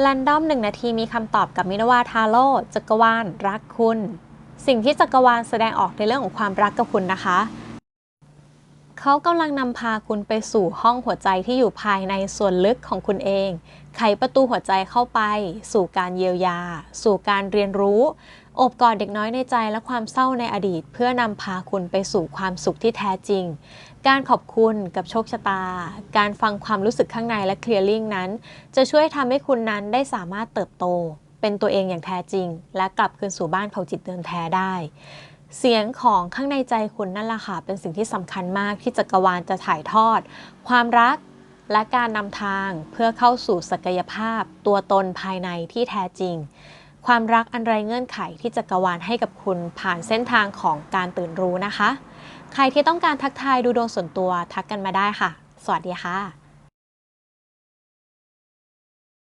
แรนดอมหนึ่งนาทีมีคำตอบกับมินวาทาโร่จักรวาลรักคุณ สิ่งที่จักรวาลแสดงออกในเรื่องของความรักกับคุณนะคะ เขากำลังนำพาคุณไปสู่ห้องหัวใจที่อยู่ภายในส่วนลึกของคุณเอง ไขประตูหัวใจเข้าไป สู่การเยียวยา สู่การเรียนรู้ อบกอดเด็กน้อยในใจและความเศร้าในอดีต เพื่อนำพาคุณไปสู่ความสุขที่แท้จริง การขอบคุณกับโชคชะตา การฟังความรู้สึกข้างในและเคลียร์ลิงนั้น จะช่วยทำให้คุณนั้นได้สามารถเติบโต เป็นตัวเองอย่างแท้จริง และกลับคืนสู่บ้านของจิตเดิมแท้ได้ เสียงของข้างในใจคุณนั่นแหละค่ะ เป็นสิ่งที่สำคัญมากที่จักรวาลจะถ่ายทอด ความรักและการนำทางเพื่อเข้าสู่ศักยภาพ ตัวตนภายในที่แท้จริง ความรักอันไรเงื่อนไขที่จักรวาลให้กับคุณผ่านเส้นทางของการตื่นรู้นะคะ ใครที่ต้องการทักทายดูดวงส่วนตัวทักกันมาได้ค่ะ สวัสดีค่ะ